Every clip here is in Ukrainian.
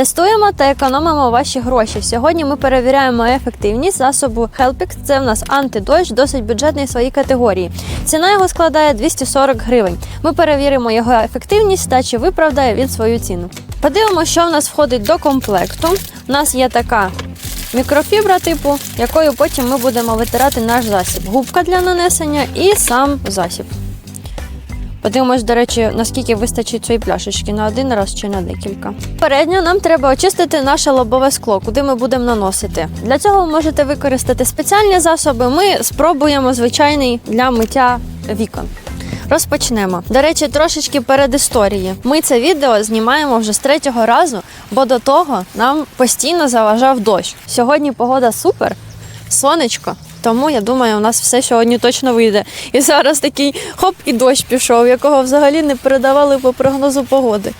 Тестуємо та економимо ваші гроші. Сьогодні ми перевіряємо ефективність засобу Helpix. Це в нас антидощ, досить бюджетний в своїй категорії. Ціна його складає 240 гривень. Ми перевіримо його ефективність та чи виправдає він свою ціну. Подивимося, що в нас входить до комплекту. У нас є така мікрофібра типу, якою потім ми будемо витирати наш засіб. Губка для нанесення і сам засіб. Подивимось, до речі, наскільки вистачить цієї пляшечки на один раз чи на декілька. Передньо нам треба очистити наше лобове скло, куди ми будемо наносити. Для цього ви можете використати спеціальні засоби. Ми спробуємо звичайний для миття вікон. Розпочнемо. До речі, трошечки перед історії. Ми це відео знімаємо вже з третього разу, бо до того нам постійно заважав дощ. Сьогодні погода супер, сонечко. Тому я думаю, у нас все сьогодні точно вийде. І зараз такий хоп, і дощ пішов, якого взагалі не передавали по прогнозу погоди.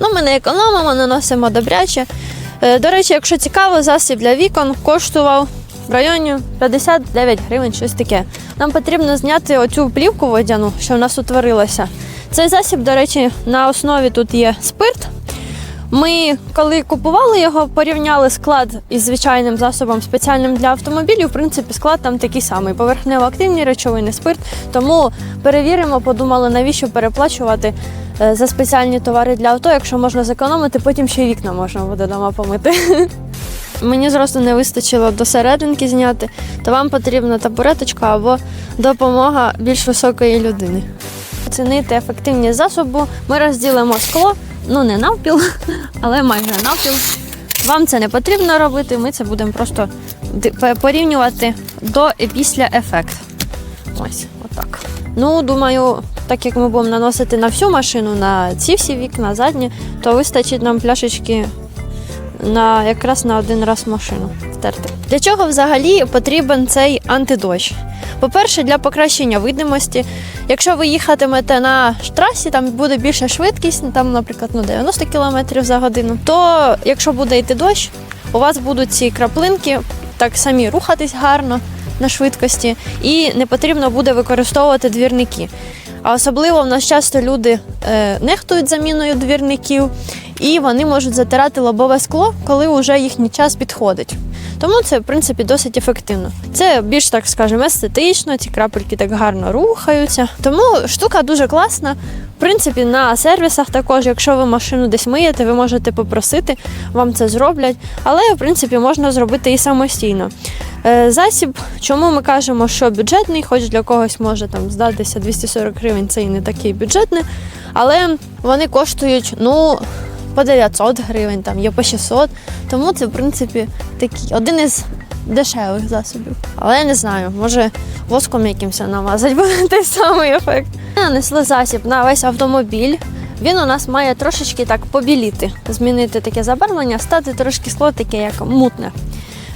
Ну, ми не економимо, наносимо добряче. Е, До речі, якщо цікаво, засіб для вікон коштував в районі 59 гривень, щось таке. Нам потрібно зняти оцю плівку водяну, що в нас утворилася. Цей засіб, до речі, на основі тут є спирт. Ми, коли купували його, порівняли склад із звичайним засобом спеціальним для автомобілів. В принципі, склад там такий самий. Поверхнево-активні речовини, спирт. Тому перевіримо, подумали, навіщо переплачувати е, за спеціальні товари для авто, якщо можна зекономити, потім ще й вікна можна буде дома помити. Мені зросту не вистачило до серединки зняти, то вам потрібна табуреточка або допомога більш високої людини. Оцінити ефективність засобу ми розділимо скло, ну не навпіл, але майже навпіл. Вам це не потрібно робити, ми це будемо просто порівнювати до і після ефект. Ось, отак. Ну, думаю, так як ми будемо наносити на всю машину, на ці всі вікна, задні, то вистачить нам пляшечки на якраз на один раз машину втерти. Для чого взагалі потрібен цей антидощ? По-перше, для покращення видимості. Якщо ви їхатимете на трасі, там буде більша швидкість, там, наприклад, ну, 90 км за годину, то якщо буде йти дощ, у вас будуть ці краплинки так самі рухатись гарно на швидкості, і не потрібно буде використовувати двірники. А особливо в нас часто люди е, нехтують заміною двірників, і вони можуть затирати лобове скло, коли вже їхній час підходить. Тому це, в принципі, досить ефективно. Це більш так скажемо естетично, ці крапельки так гарно рухаються. Тому штука дуже класна. В принципі, на сервісах також, якщо ви машину десь миєте, ви можете попросити, вам це зроблять. Але в принципі можна зробити і самостійно. Е, Засіб, чому ми кажемо, що бюджетний, хоч для когось може там здатися 240 гривень, це і не такий бюджетний, але вони коштують ну, по 900 гривень, там є по 600, тому це в принципі такий один із дешевих засобів. Але я не знаю, може воском якимось намазати буде той самий ефект. Ми Нанесли засіб на весь автомобіль. Він у нас має трошечки так побіліти, змінити таке забарвлення, стати трошки скло таке як мутне.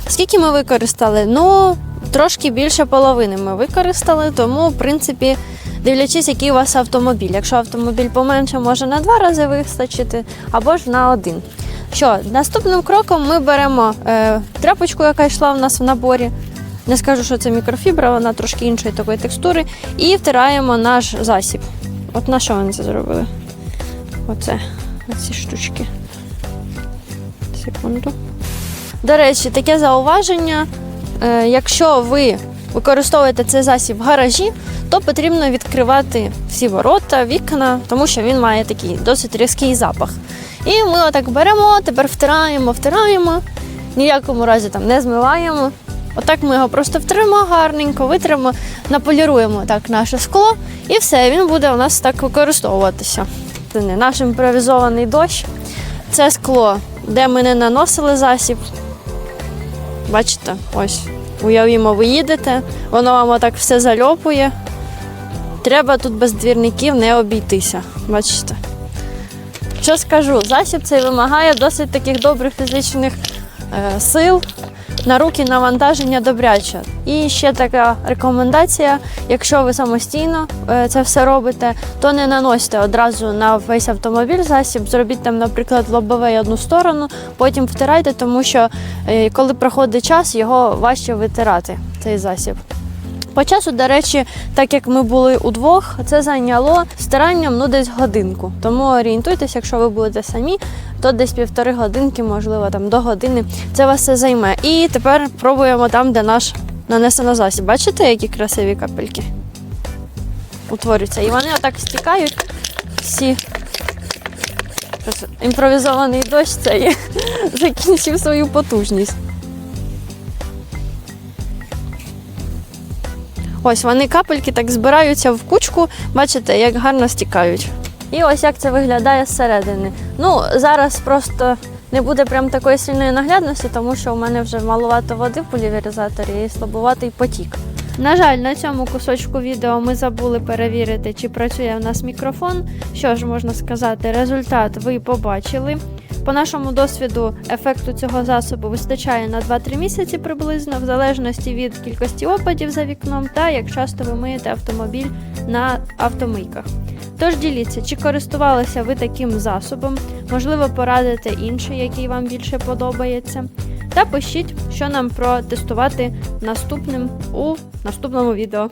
Скільки ми використали? Ну, трошки більше половини ми використали, тому, в принципі, дивлячись, який у вас автомобіль. Якщо автомобіль поменше, може на два рази вистачити, або ж на один. Що, наступним кроком ми беремо е, тряпочку, яка йшла в нас в наборі. Не скажу, що це мікрофібра, вона трошки іншої такої текстури, і втираємо наш засіб. От на що вони це зробили? Оце, ці штучки. Секунду. До речі, таке зауваження. Е, якщо ви використовуєте цей засіб в гаражі, то потрібно відкривати всі ворота, вікна, тому що він має такий досить різкий запах. І ми отак беремо, тепер втираємо, втираємо, ніякому разі там не змиваємо. Отак ми його просто втримо гарненько, витримо, наполіруємо так наше скло, і все, він буде у нас так використовуватися. Це не наш імпровізований дощ. Це скло, де ми не наносили засіб. Бачите, ось. Уявімо, ви їдете, воно вам отак все зальопує. Треба тут без двірників не обійтися. Бачите. Що скажу, засіб цей вимагає досить таких добрих фізичних е, сил. На руки навантаження добряче. І ще така рекомендація: якщо ви самостійно е, це все робите, то не наносьте одразу на весь автомобіль засіб. Зробіть там, наприклад, лобовий одну сторону, потім втирайте, тому що е, коли проходить час, його важче витирати, цей засіб. По часу, до речі, так як ми були удвох, це зайняло старанням ну десь годинку. Тому орієнтуйтесь, якщо ви будете самі, то десь півтори годинки, можливо, там до години. Це вас все займе. І тепер пробуємо там, де наш нанесено засіб. Бачите, які красиві капельки утворюються? І вони отак стікають всі. Імпровізований дощ цей закінчив свою потужність. Ось вони капельки так збираються в кучку, бачите, як гарно стікають. І ось як це виглядає зсередини. Ну, зараз просто не буде прям такої сильної наглядності, тому що у мене вже малувато води в пульверизаторі і слабуватий потік. На жаль, на цьому кусочку відео ми забули перевірити, чи працює в нас мікрофон. Що ж можна сказати, результат ви побачили. По нашому досвіду ефекту цього засобу вистачає на 2-3 місяці приблизно, в залежності від кількості опадів за вікном та як часто ви миєте автомобіль на автомийках. Тож діліться, чи користувалися ви таким засобом, можливо, порадите інший, який вам більше подобається. Та пишіть, що нам протестувати наступним у наступному відео.